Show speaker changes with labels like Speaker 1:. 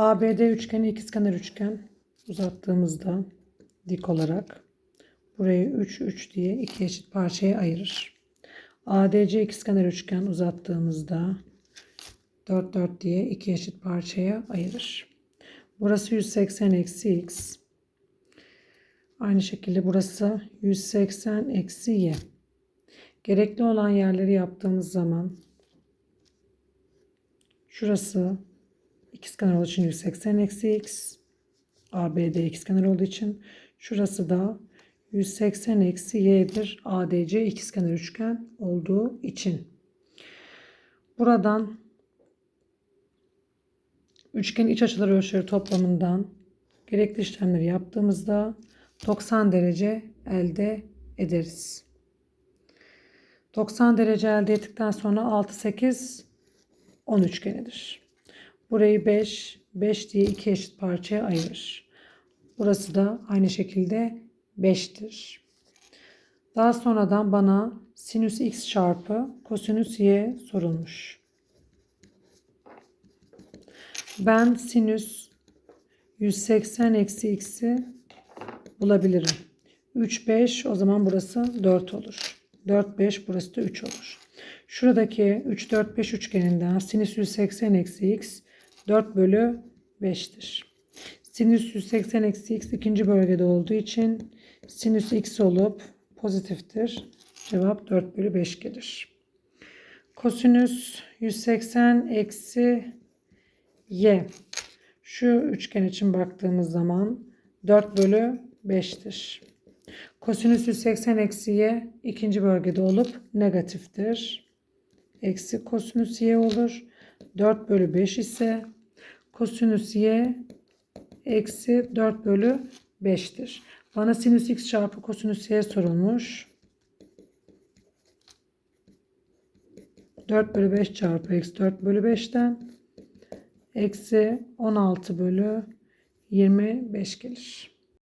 Speaker 1: ABD üçgeni ikizkenar üçgen uzattığımızda dik olarak burayı 3 3 diye iki eşit parçaya ayırır. ADC ikizkenar üçgen uzattığımızda 4 4 diye iki eşit parçaya ayırır. Burası 180 eksi x. Aynı şekilde burası 180 eksi y. Gerekli olan yerleri yaptığımız zaman şurası ikizkenar olduğu için 180 eksi x. ABD ikizkenar olduğu için şurası da 180 eksi y'dir. ADC ikizkenar üçgen olduğu için. Buradan üçgen iç açıları ölçüleri toplamından gerekli işlemleri yaptığımızda 90 derece elde ederiz. 90 derece elde ettikten sonra 6 8 10 üçgenidir. Burayı 5 5 diye iki eşit parçaya ayırır. Burası da aynı şekilde 5'tir. Daha sonradan bana sinüs x çarpı kosinüs y sorulmuş. Ben sinüs 180 eksi x'i bulabilirim. 3 5 o zaman burası 4 olur. 4 5 burası da 3 olur. Şuradaki 3 4 5 üçgeninden sinüs 180 eksi x 4 bölü 5'tir. Sinüs 180 eksi x ikinci bölgede olduğu için sinüs x olup pozitiftir. Cevap 4 bölü 5 gelir. Kosinüs 180 eksi y. Şu üçgen için baktığımız zaman 4 bölü 5'tir. Kosinüs 180 eksi y ikinci bölgede olup negatiftir. Eksi kosinüs y olur. 4 bölü 5 ise kosinüs y eksi 4 bölü 5'tir. Bana sinüs x çarpı kosinüs y sorulmuş. 4 bölü 5 çarpı eksi 4 bölü 5'ten eksi 16 bölü 25 gelir.